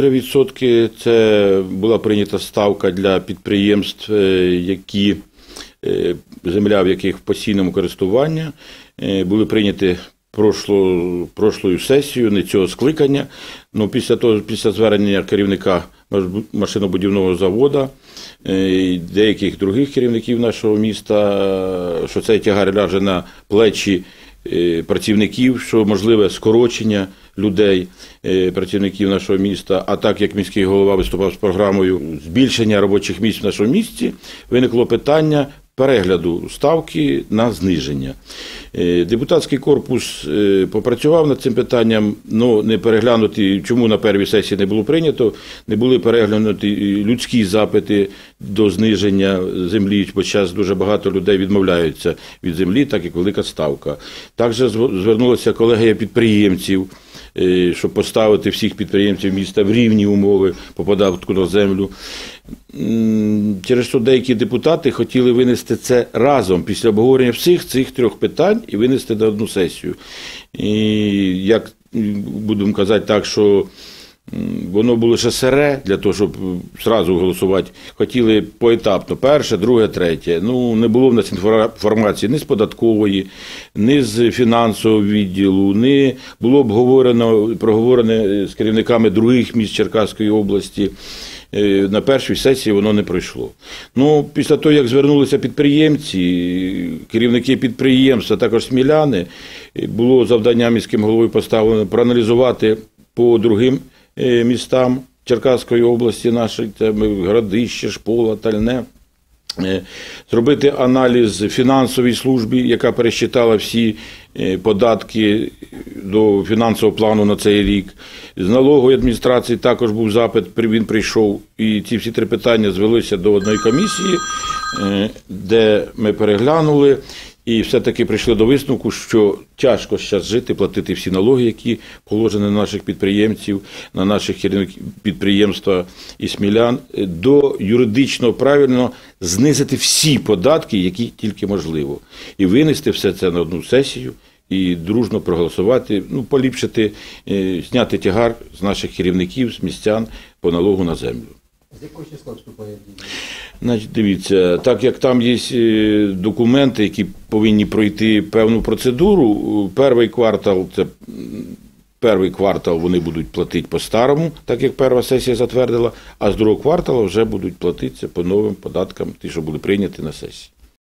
3% це була прийнята ставка для підприємств, е, які е, земля в яких в постійному користуванні е, були прийняті прошло, прошлою сесією, не цього скликання. Ну, після того, після звернення керівника машинобудівного заводу і деяких других керівників нашого міста, що цей тягар ляже на плечі працівників, що можливе скорочення людей, е, працівників нашого міста. А так як міський голова виступав з програмою збільшення робочих місць в нашому місті, виникло питання. Перегляду ставки на зниження. Е, Депутатський корпус е, попрацював над цим питанням, але не переглянуті, чому на первій сесії не було прийнято, не були переглянуті людські запити до зниження землі, зараз дуже багато людей відмовляються від землі, так як велика ставка. Також зв- звернулася колегія підприємців, е, щоб поставити всіх підприємців міста в рівні умови по податку на землю. Через що деякі депутати хотіли винести це разом після обговорення всіх цих трьох питань і винести на одну сесію. І як будемо казати так, що воно було ще сире для того, щоб зразу голосувати. Хотіли поетапно, перше, друге, третє. Ну, не було в нас інформації ні з податкової, ні з фінансового відділу, ні було обговорено, проговорене з керівниками других міст Черкаської області. Е, На першій сесії воно не пройшло. Ну, після того, як звернулися підприємці, керівники підприємств, а також сміляни, е, було завдання міським головою поставлено проаналізувати по другим е, містам Черкаської області це ми, Шпола, Тальне. Е, Зробити аналіз фінансовій службі, яка пересчитала всі е, податки до фінансового плану на цей рік. З налогової адміністрації також був запит, він прийшов, і ці всі три питання звелися до одної комісії, е, де ми переглянули. І все-таки прийшли до висновку, що тяжко зараз жити, платити всі налоги, які положені на наших підприємців, на наших керівників підприємства і смілян, до юридично правильно знизити всі податки, які тільки можливо, і винести все це на одну сесію. І дружно проголосувати, ну поліпшити, е, зняти тягар з наших керівників, з містян по налогу на землю. З якого числа вступає дію? Значить, дивіться, так як там є е, документи, які повинні пройти певну процедуру, перший квартал це перший квартал вони будуть платити по-старому, так як перша сесія затвердила, а з другого кварталу вже будуть платитися по новим податкам, ті, що були прийняті на сесії.